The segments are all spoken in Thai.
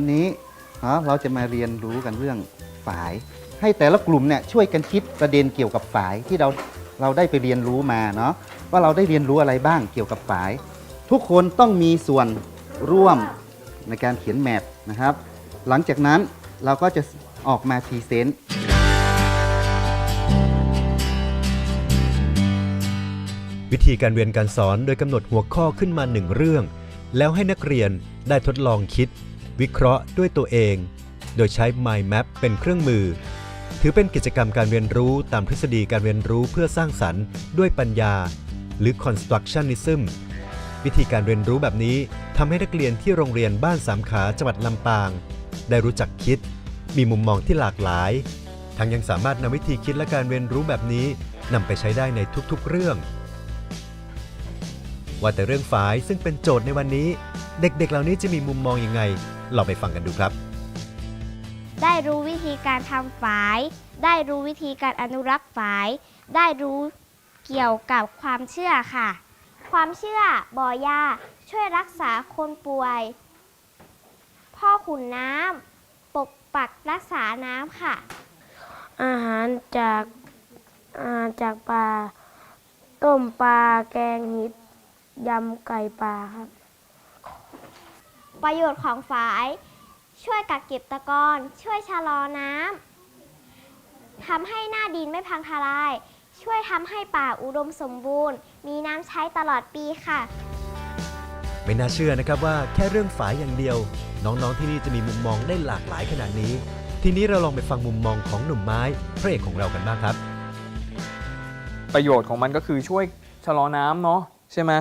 วันนี้เนาะเราจะมาเรียนรู้กันเรื่องฝาย ให้แต่ละกลุ่มเนี่ยช่วยกันคิดประเด็นเกี่ยวกับฝายที่เราเราได้ไปเรียนรู้มาเนาะว่าเราได้เรียนรู้อะไรบ้างเกี่ยวกับฝาย ทุกคนต้องมีส่วนร่วมในการเขียนแมปนะครับ หลังจากนั้นเราก็จะออกมาพรีเซนต์วิธีการเรียนการสอนโดยกำหนดหัวข้อขึ้นมาหนึ่งเรื่อง แล้วให้นักเรียนได้ทดลองคิด วิเคราะห์ด้วยตัวเอง โดยใช้ Mind Map เป็นเครื่องมือ ถือเป็นกิจกรรมการเรียนรู้ตามทฤษฎีการเรียนรู้เพื่อสร้างสรรค์ด้วยปัญญา หรือ constructionism วิธีการเรียนรู้แบบนี้ทำให้นักเรียนที่โรงเรียนบ้านสามขาจังหวัดลำปาง ได้รู้จักคิด มีมุมมองที่หลากหลาย ทั้งยังสามารถนำวิธีคิดและการเรียนรู้แบบนี้นำไปใช้ได้ในทุกๆ เรื่อง ว่าแต่เรื่องฝายซึ่งเป็นโจทย์ในวันนี้ เด็กๆ เหล่านี้จะมีมุมมองยังไง เราไปฟังกันดูครับ ได้รู้วิธีการทำฝาย ได้รู้วิธีการอนุรักษ์ฝาย ได้รู้เกี่ยวกับความเชื่อค่ะ ความเชื่อบ่อยาช่วยรักษาคนป่วย พ่อขุนน้ำปกปักรักษาน้ำค่ะ อาหารจากอาหารจากปลาต้มปลาแกงเหิดยำไก่ปลาครับ ประโยชน์ของฝาย ช่วยกักเก็บตะกอน ช่วยชะลอน้ำทำให้หน้าดินไม่พังทลาย ช่วยทำให้ป่าอุดมสมบูรณ์ มีน้ำใช้ตลอดปีค่ะ ไม่น่าเชื่อนะครับว่าแค่เรื่องฝายอย่างเดียว น้องๆที่นี่จะมีมุมมองได้หลากหลายขนาดนี้ ทีนี้เราลองไปฟังมุมมองของหนุ่มไม้พระเอกของเรากันบ้างครับ ประโยชน์ของมันก็คือช่วยชะลอน้ำเนาะใช่ไหม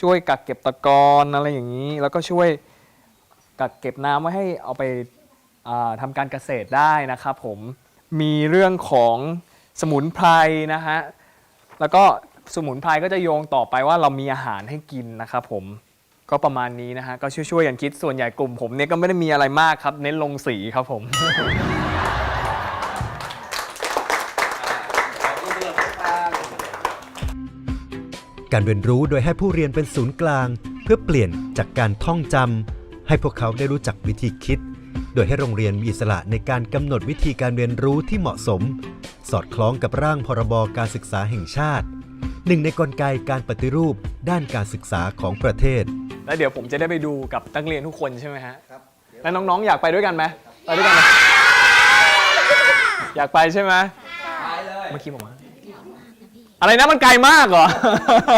ช่วยกักเก็บตะกอนอะไรอย่างนี้ แล้วก็ช่วย กักเก็บน้ำไว้ให้เอาไปาทำการเกษตรได้นะครับผมมีเรื่องของสมุนไพรนะฮะแล้วก็สมุนไพรก็จะโยงต่อไปว่าเรามีอาหารให้กินนะครับผมก็ประมาณนี้นะฮะก็ช่วยๆกันคิดส่วนใหญ่กลุ่มผมเนี่ยก็ไม่ได้มีอะไรมากครับ เน้นลงสีครับผม การเรียนรู้โดยให้ผู้เรียนเป็นศูนย์กลาง เพื่อเปลี่ยนจากการท่องจำ ให้พวกเขาได้รู้จักวิธีคิด โดยให้โรงเรียนมีอิสระในการกำหนดวิธีการเรียนรู้ที่เหมาะสม สอดคล้องกับร่างพรบการศึกษาแห่งชาติ หนึ่งในกลไกการปฏิรูปด้านการศึกษาของประเทศ แล้วเดี๋ยวผมจะได้ไปดูกับนักเรียนทุกคนใช่ไหมฮะครับแล้วน้องๆ อยากไปด้วยกันไหมไปด้วยกันไหมอยากไปใช่ไหมไปเลยเมื่อกี้ผมว่าอะไรนะมันไกลมากเหรออ่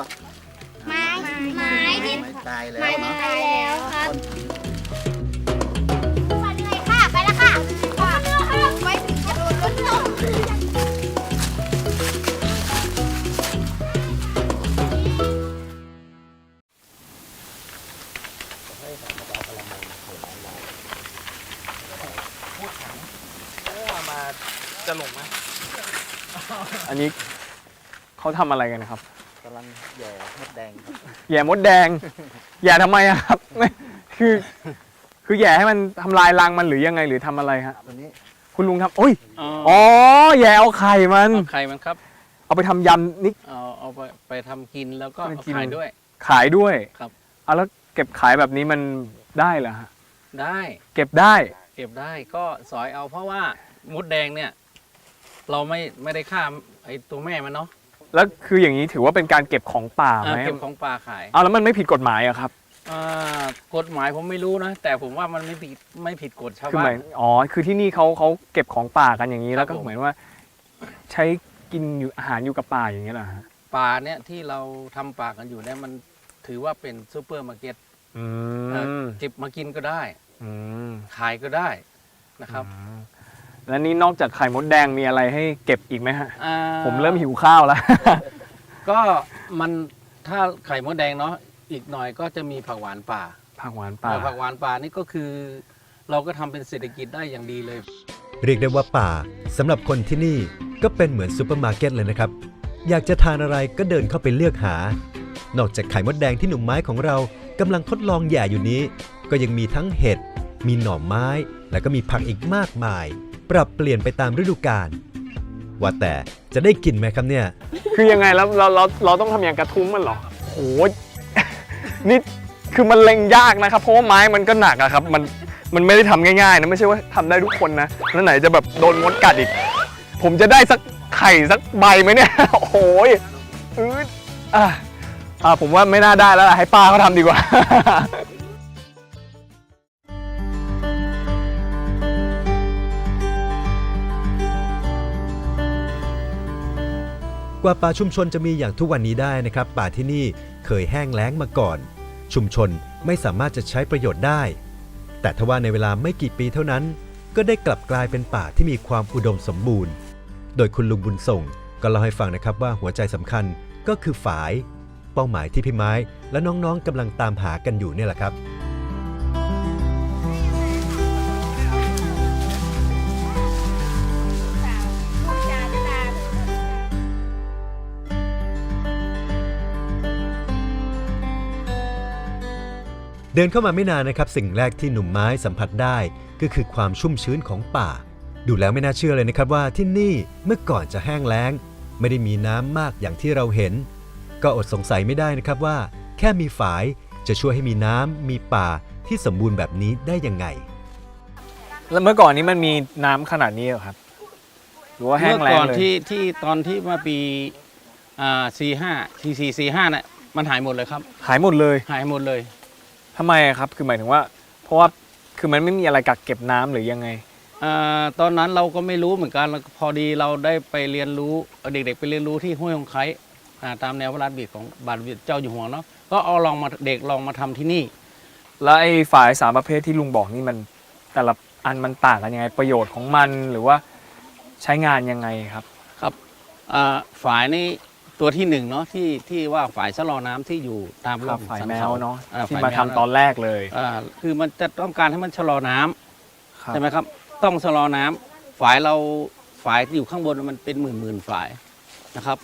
ใช้พวกไม้ไม้ที่ไม้ตายแล้วไม้เนาะตายแล้วครับไปเลยค่ะ ไปแล้วค่ะไม่ถึงจะโดนรถตกมาจะหลงไหมอันนี้เขาทำอะไรกันครับกำลังแย่ม ดแดงครับแย่มดแดง แย่ทำไมอะครับไม่คือ คือแย่ให้มันทำลายรังมันหรือยังไงหรือทำอะไรฮะวันนี้คุณลุงทำโอ้ยอ๋ออ๋อแย่เอาไข่มัน เอาไข่มันครับ เอาไปทำยำนี่ เอาเอาไปไปทำกินแล้วก็ไปเอากิน ขายด้วย ขายด้วยครับ เอาแล้วเก็บขายแบบนี้มันได้เหรอฮะได้เก็บได้ เก็บได้ก็สอยเอาเพราะว่ามดแดงเนี่ย เราไม่ไม่ได้ฆ่าไอ้ตัวแม่มันเนาะ แล้วคืออย่างนี้ถือว่าเป็นการเก็บของป่าอ่าไหมเก็บของป่าขายเอาแล้วมันไม่ผิดกฎหมายอะครับอ่ากฎหมายผมไม่รู้นะ แต่ผมว่ามันไม่ผิดไม่ผิดกฎชาวคือหบ้ามานยอ๋อคือที่นี่เขาเขาเก็บของป่ากันอย่างนี้ครับแล้วก็ผมเหมือนว่า ใช้กินอยู่อาหารอยู่กับป่าอย่างนี้ยเหรอฮะป่าเนี่ยที่เราทำป่ากันอยู่เนี่ยมันถือว่าเป็นซูเปอร์มาร์เก็ตอืเอ่อมเก็บมากินก็ได้อืมขายก็ได้นะครับอืม แล้วนี่นอกจากไข่มดแดงมีอะไรให้เก็บอีกไหมฮะ อ่าผมเริ่มหิวข้าวแล้ว ก็มันถ้าไข่มดแดงเนาะอีกหน่อยก็จะมีผักหวานป่าผักหวานป่าเอ่อผักหวานป่านี่ก็คือ เราก็ทำเป็นเศรษฐกิจได้อย่างดีเลย เรียกได้ว่าป่าสำหรับคนที่นี่ก็เป็นเหมือนซูเปอร์มาร์เก็ตเลยนะครับ อยากจะทานอะไรก็เดินเข้าไปเลือกหา นอกจากไข่มดแดงที่หนุ่มไม้ของเรากำลังทดลองแย่อยู่นี้ ก็ยังมีทั้งเห็ด มีหน่อไม้ และก็มีผักอีกมากมาย ปรับเปลี่ยนไปตามฤดูกาลว่าแต่จะได้กินไหมครับเนี่ย คือยังไงแล้วเราเราเราต้องทำอย่างกระทุ้งมันเหรอโหนี่คือมันเล็งยากนะครับ เพราะว่าไม้มันก็หนักอะครับ มันมันไม่ได้ทำง่ายๆนะไม่ใช่ว่าทำได้ทุกคนนะแล้วไหนจะแบบโดนมดกัดอีก ผมจะได้สักไข่สักใบไหมเนี่ย โอ้โหยอืดอะอะผมว่าไม่น่าได้แล้วล่ะให้ป้าเขาทำดีกว่า กว่าป่าชุมชนจะมีอย่างทุกวันนี้ได้นะครับ ป่าที่นี่เคยแห้งแล้งมาก่อน ชุมชนไม่สามารถจะใช้ประโยชน์ได้ แต่ทว่าในเวลาไม่กี่ปีเท่านั้น ก็ได้กลับกลายเป็นป่าที่มีความอุดมสมบูรณ์ โดยคุณลุงบุญส่งก็เล่าให้ฟังนะครับว่าหัวใจสำคัญก็คือฝาย เป้าหมายที่พี่ไม้ และน้องๆกำลังตามหากันอยู่เนี่ยแหละครับ เดินเข้ามาไม่นานนะครับ สิ่งแรกที่หนุ่มไม้สัมผัสได้ ก็คือความชุ่มชื้นของป่า ดูแล้วไม่น่าเชื่อเลยนะครับว่าที่นี่เมื่อก่อนจะแห้งแล้ง ไม่ได้มีน้ำมากอย่างที่เราเห็น ก็อดสงสัยไม่ได้นะครับว่า แค่มีฝายจะช่วยให้มีน้ำมีป่าที่สมบูรณ์แบบนี้ได้ยังไง แล้วเมื่อก่อนนี้มันมีน้ำขนาดนี้เหรอครับ หรือว่าแห้เมื่งอแล้ก่งอนเลยที่ที่ตอนที่มาปีอ่าสี่ห้าสี่สี่สี่ห้าเนี่ยมันหายหมดเลยครับ หายหมดเลย หายหมดเลย ทำไมอะครับคือหมายถึงว่า เพราะว่าคือมันไม่มีอะไรกักเก็บน้ำหรือยังไง อ่าตอนนั้นเราก็ไม่รู้เหมือนกันแล้วพอดีเราได้ไปเรียนรู้เด็กๆไปเรียนรู้ที่ห้วยหงไคอ่าตามแนวพระราชบิดของบาทบิดเจ้าอยู่หัวเนาะก็เอาลองมาเด็กลองมาทำที่นี่ แล้วไอ้ฝ่ายสามประเภทที่ลุงบอกนี่มัน แต่ละอันมันต่างกันยังไงประโยชน์ของมันหรือว่าใช้งานยังไงครับ ครับอ่าฝายนี่ ตัวที่หนึ่งเนาะที่ที่ว่าฝายชะลอน้ำที่อยู่ตามคร่รัอบงฝ่ายสันแมขวเนาะอ่ที่ฝ่ยมาแวทำตอนแรกเลย อ่าคือมันจะต้องการให้มันชะลอน้ำ ครับ ใช่ไหมครับ ต้องชะลอน้ำฝายเราฝายที่อยู่ข้างบนมันเป็นหมื่นหมื่นๆฝายนะครับ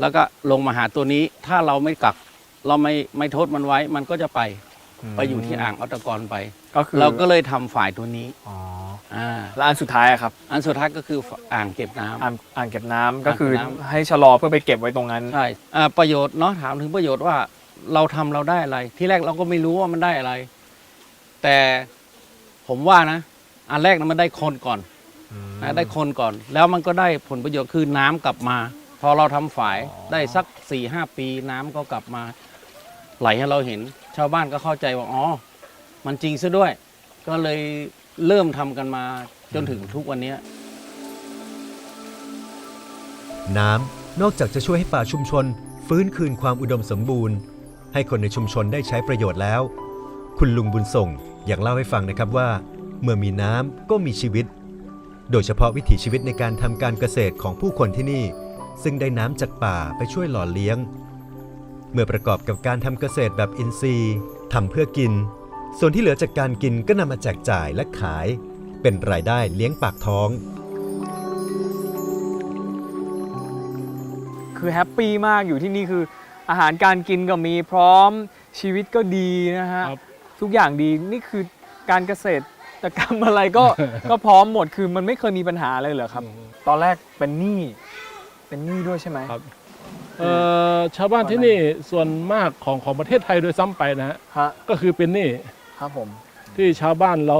แล้วก็ลงมาหาตัวนี้ถ้าเราไม่กัก เราไม่ไม่โทษมันไว้ มันก็จะไปไปอยู่ที่อ่างอัตกรไป ก็คือเราก็เลยทำฝายตัวนี้ อ๋อ อ่าแล้วอันสุดท้ายอะครับ อันสุดท้ายก็คืออ่างเก็บน้ำ อ่างอ่างเก็บน้ำก็คืออ่างเก็บน้ำ ให้ชะลอเพื่อไปเก็บไว้ตรงนั้น ใช่อ่าประโยชน์เนาะถามถึงประโยชน์ว่าเราทำเราได้อะไร ที่แรกเราก็ไม่รู้ว่ามันได้อะไร แต่ผมว่านะ อันแรกนะมันได้คนก่อนนะได้คนก่อน แล้วมันก็ได้ผลประโยชน์คือน้ำกลับมา พอเราทำฝายได้สักสี่ห้าปีน้ำก็กลับมา ไหลให้เราเห็น ชาวบ้านก็เข้าใจว่าอ๋อ มันจริงซะด้วย ก็เลย เริ่มทำกันมาจนถึงทุกวันนี้ น้ำนอกจากจะช่วยให้ป่าชุมชน ฟื้นคืนความอุดมสมบูรณ์ ให้คนในชุมชนได้ใช้ประโยชน์แล้ว คุณลุงบุญส่งอยังเล่าให้ฟังนะครับว่า เมื่อมีน้ำก็มีชีวิต โดยเฉพาะวิถีชีวิตในการทำการเกษตรของผู้คนที่นี่ ซึ่งได้น้ำจากป่าไปช่วยหล่อเลี้ยง เมื่อประกอบกับการทำเกษตรแบบอินทรีย์ทำเพื่อกิน ส่วนที่เหลือจากการกินก็นำมาแจกจ่ายและขาย เป็นรายได้เลี้ยงปากท้อง คือแฮปปี้มากอยู่ที่นี่คืออาหารการกินก็มีพร้อมชีวิตก็ดีนะฮะ ครับ ทุกอย่างดีนี่คือการเกษตรกรรมอะไรก็ ก็พร้อมหมดคือมันไม่เคยมีปัญหาเลยเหรอครับ ตอนแรกเป็นหนี้เป็นหนี้ด้วยใช่ไหม ครับ เอ่อชาวบ้านที่นี่ส่วนมากของของประเทศไทยโดยซ้ำไปนะฮะฮะก็คือเป็นหนี้ ครับผม ที่ชาวบ้านเรา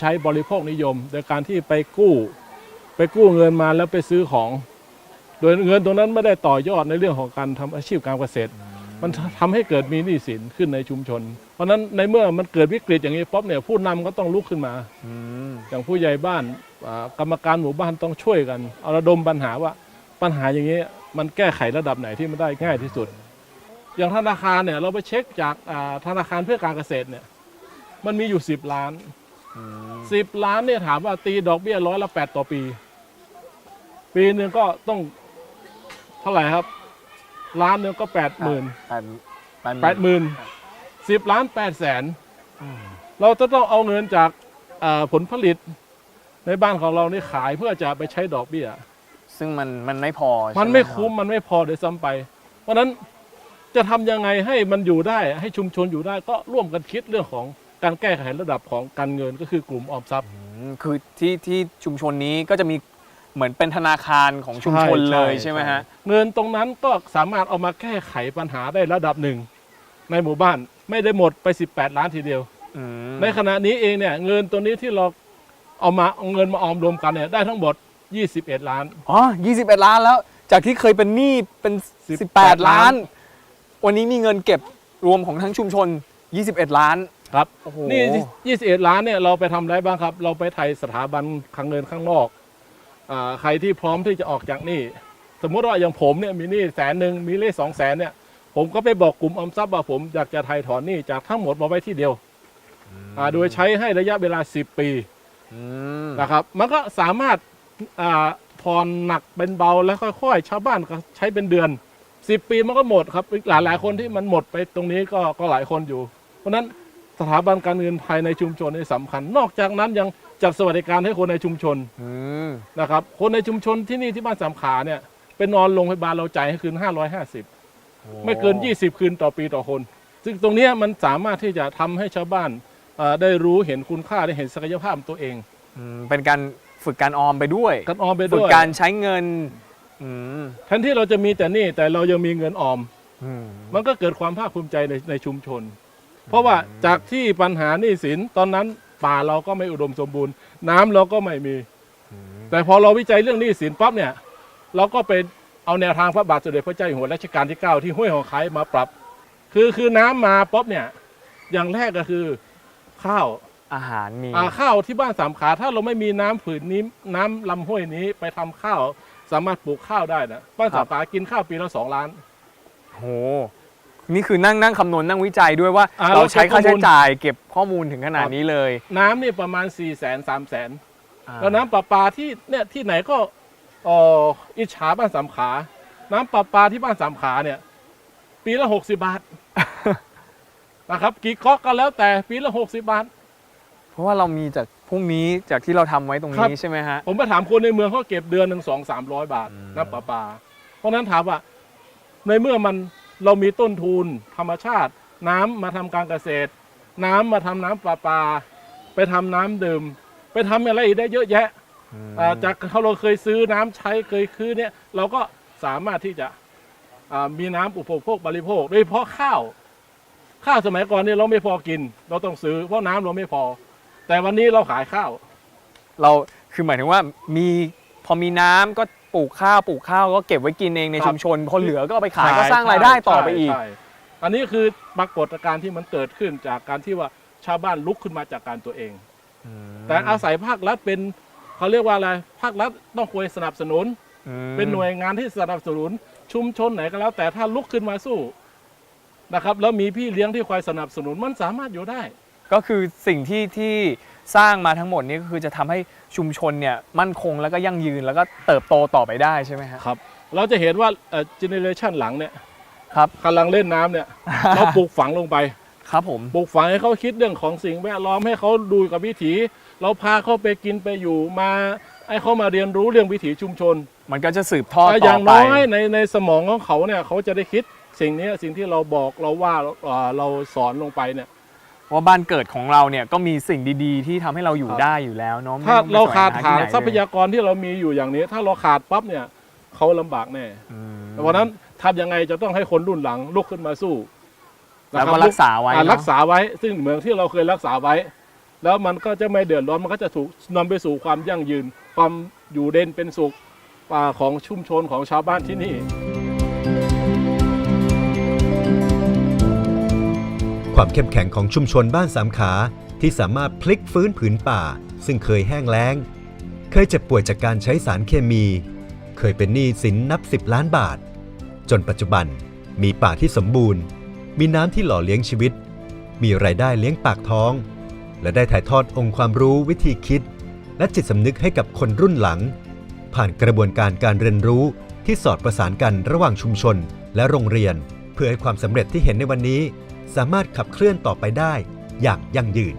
ใช้บริโภคนิยม โดยการที่ไปกู้ ไปกู้เงินมาแล้วไปซื้อของ โดยเงินตรงนั้นไม่ได้ต่อยอดในเรื่องของการทำอาชีพการเกษตร มันทำให้เกิดมีหนี้สินขึ้นในชุมชน เพราะฉะนั้นในเมื่อมันเกิดวิกฤตอย่างนี้ป๊อบเนี่ยผู้นำก็ต้องลุกขึ้นมา อืม อย่างผู้ใหญ่บ้านอ่ากรรมการหมู่บ้านต้องช่วยกัน เอาระดมปัญหาว่าปัญหาอย่างนี้มันแก้ไขระดับไหนที่มันได้ง่ายที่สุด อย่างธนาคารเนี่ยเราไปเช็คจากอ่าธนาคารเพื่อการเกษตรเนี่ย มันมีอยู่ 10 ล้าน10 ล้านเนี่ยถามว่าตีดอกเบี้ยร้อยละแปดต่อปี ปีหนึ่งก็ต้องเท่าไหร่ครับ ล้านหนึ่งก็แปดหมื่นแปดแปดแปดหมื่นสิบล้านแปดแสนเราจะต้องเอาเงินจากอ่าผลผลิตในบ้านของเรานี่ขายเพื่อจะไปใช้ดอกเบี้ย ซึ่งมันมันไม่พอใช่หมันไม่รับคุ้มมันไม่พอเดี๋ยวซ้ำไป เพราะฉะนั้นจะทำยังไงให้มันอยู่ได้ ให้ชุมชนอยู่ได้ก็ร่วมกันคิดเรื่องของ การแก้ไขระดับของการเงินก็คือกลุ่มออมทรัพย์ อืมมคือที่ที่ชุมชนนี้ก็จะมีเหมือนเป็นธนาคารของชุมชนเลยใช่ไหมฮะ เงินตรงนั้นก็สามารถเอามาแก้ไขปัญหาได้ระดับหนึ่ง ในหมู่บ้านไม่ได้หมดไป 18 ล้านทีเดียว อืมในขณะนี้เองเนี่ยเงินตัวนี้ที่เราเอามาเอาเงินมาออมรวมกันเนี่ยได้ทั้งหมด 21 ล้าน อ๋อ21 ล้านแล้ว จากที่เคยเป็นหนี้เป็น 18 18 ล้าน วันนี้มีเงินเก็บรวมของทั้งชุมชน 21 ล้าน ครับโอ้โหนี่21ล้านเนี่ยเราไปทำอะไรบ้างครับ เราไปไทยสถาบันคลังเงินข้างนอกอาใครที่พร้อมที่จะออกจากหนี้สมมุติว่าอย่างผมเนี่ยมีหนี้แสนหนึ่งมีเลขสองแสนเนี่ย ผมก็ไปบอกกลุ่มออมทรัพย์ว่าผมอยากจะไทยถอนหนี้จากทั้งหมดมาไว้ที่เดียวอ่าโดยใช้ให้ระยะเวลา10ปีอืมนะครับ มันก็สามารถอ่าผ่อนหนักเป็นเบาแล้วค่อย ๆ ชาวบ้านก็ใช้เป็นเดือน10ปีมันก็หมดครับอีกหลายหลายๆคนที่มันหมดไปตรงนี้ก็ก็หลายคนอยู่ เพราะฉะนั้น สถาบันการเงินภายในชุมชนนี่สำคัญ นอกจากนั้นยังจัดสวัสดิการให้คนในชุมชนอืมนะครับ คนในชุมชนที่นี่ที่บ้านสามขาเนี่ยเป็นนอนโรงพยาบาลเราจ่ายให้คืน 550 ไม่เกิน 20 คืนต่อปีต่อคน ซึ่งตรงเนี้ยมันสามารถที่จะทำให้ชาวบ้านเอ่อได้รู้เห็นคุณค่าได้เห็นศักยภาพตัวเองอืมเป็นการฝึกการออมไปด้วย กันออมไปฝึด้กวยการใช้เงินอืมแทนที่เราจะมีแต่หนี่แต่เรายังมีเงินออม อืมมันก็เกิดความภาคภูมิใจในในชุมชน เพราะว่าจากที่ปัญหาหนี้สินตอนนั้นป่าเราก็ไม่อุดมสมบูรณ์ น้ำเราก็ไม่มี แต่พอเราวิจัยเรื่องหนี้สินปั๊บเนี่ย เราก็ไปเอาแนวทางพระบาทสมเด็จพระเจ้าอยู่หัวรัชกาลที่ 9 ที่ห้วยหองคายมาปรับ คือคือน้ำมาปั๊บเนี่ย อย่างแรกก็คือข้าวอาหารมีอ่าข้าวที่บ้านสามขาถ้าเราไม่มีน้ำผืนนี้น้ำลำห้วยนี้ไปทำข้าว สามารถปลูกข้าวได้นะบ้านสามขากินข้าวปีละสองล้านโห นี่คือนั่งนั่งคำนวณนั่งวิจัยด้วยว่า อ่าเราใช้ค่าเราเก็บข้อมูใช้ลจ่ายเก็บข้อมูลถึงขนาดนี้เลย น้ำนี่ประมาณ4ี่แสนสามแสนอ่าแล้วน้ำประปาที่เนี่ยที่ไหนก็เอ่ออิจฉาบ้านสามขา น้ำประปาที่บ้านสามขาเนี่ย ปีละหกสิบาท นะครับกี่ก๊อกก็แล้วแต่ปีละหกสิบาท เพราะว่าเรามีจากพรุ่งนี้จากที่เราทำไว้ตรงครันี้บใช่ไหมฮะ ผมไปถามคนในเมืองเขาเก็บเดือนหนึ่งสองสามร้อยบาทอืม น้ำประปา เพราะฉะนั้นถามว่า ในเมื่อมัน เรามีต้นทุนธรรมชาติ น้ำมาทำการเกษตร น้ำมาทำน้ำประปาไปทำน้ำดื่ม ไปทำอะไรอีกได้เยอะแยะอ่าจากเขาเราเคยซื้อน้ำใช้เคยคือเนี่ยเราก็สามารถที่จะอ่ามีน้ำอุปโภคบริโภค โดยเฉพาะข้าวข้าวสมัยก่อนเนี่ยเราไม่พอกิน เราต้องซื้อเพราะน้ำเราไม่พอ แต่วันนี้เราขายข้าว เราคือหมายถึงว่ามีพอมีน้ำก็ ปลูกข้าวปลูกข้าวก็เก็บไว้กินเองในครับชุมชนพอเหลือก็เอาไปขายก็สร้างรายได้ต่อไปอีก ใช่ใช่อันนี้คือปรากฏการณ์ที่มันเกิดขึ้นจากการที่ว่าชาวบ้านลุกขึ้นมาจากการตัวเอง แต่อาศัยภาครัฐเป็นเขาเรียกว่าอะไรภาครัฐต้องคอยสนับสนุนอืมเป็นหน่วยงานที่สนับสนุน ชุมชนไหนก็แล้ว แต่ถ้าลุกขึ้นมาสู้นะครับแล้วมีพี่เลี้ยงที่คอยสนับสนุนมันสามารถอยู่ได้ ก็ก็คือสิ่งที่ที่สร้างมาทั้งหมดนี้ก็คือจะทำให้ชุมชนเนี่ยมั่นคงแล้วก็ยั่งยืนแล้วก็เติบโตต่อไปได้ใช่ไหมฮะครับ เราจะเห็นว่าเจเนเรชันหลังเนี่ยครับ กำลังเล่นน้ำเนี่ย เราปลูกฝังลงไป ครับผม ปลูกฝังให้เขาคิดเรื่องของสิ่งแวดล้อมให้เขาดูกับวิถี เราพาเขาไปกินไปอยู่มาให้เขามาเรียนรู้เรื่องวิถีชุมชนมันก็จะสืบทอดแต่อต่อย่างไปน้อยในในสมองของเขาเนี่ยเขาจะได้คิดสิ่งนี้สิ่งที่เราบอกเราว่าเอ่อเราสอนลงไปเนี่ย ว่าบ้านเกิดของเราเนี่ยก็มีสิ่งดีๆ ที่ทำให้เราอยู่ครับได้อยู่แล้วเนาะไม่ถ้าต้องไปเราแสวงขาดหฐานที่ไหทรัพเลยยากรที่เรามีอยู่อย่างนี้ ถ้าเราขาดปั๊บเนี่ยเขาลำบากแน่อืม เพราะฉะนั้นทำยังไงจะต้องให้คนรุ่นหลังลุกขึ้นมาสู้แล้วนะคก็บรักษาไว้อ่เนอะ รักษาไว้ ซึ่งเหมือนที่เราเคยรักษาไว้ แล้วมันก็จะไม่เดือดร้อนมันก็จะถูกนำไปสู่ความยั่งยืน ความอยู่เด่นเป็นสุขอ่าของชุมชนของชาวบ้านที่นี่ ความเข้มแข็งของชุมชนบ้านสามขาที่สามารถพลิกฟื้นผืนป่า ซึ่งเคยแห้งแล้ง เคยเจ็บป่วยจากการใช้สารเคมี เคยเป็นหนี้สินนับ 10 ล้านบาท จนปัจจุบันมีป่าที่สมบูรณ์ มีน้ำที่หล่อเลี้ยงชีวิต มีรายได้เลี้ยงปากท้อง และได้ถ่ายทอดองค์ความรู้วิธีคิด และจิตสำนึกให้กับคนรุ่นหลัง ผ่านกระบวนการการเรียนรู้ที่สอดประสานกันระหว่างชุมชนและโรงเรียน เพื่อให้ความสำเร็จที่เห็นในวันนี้ สามารถขับเคลื่อนต่อไปได้อย่างยั่งยืน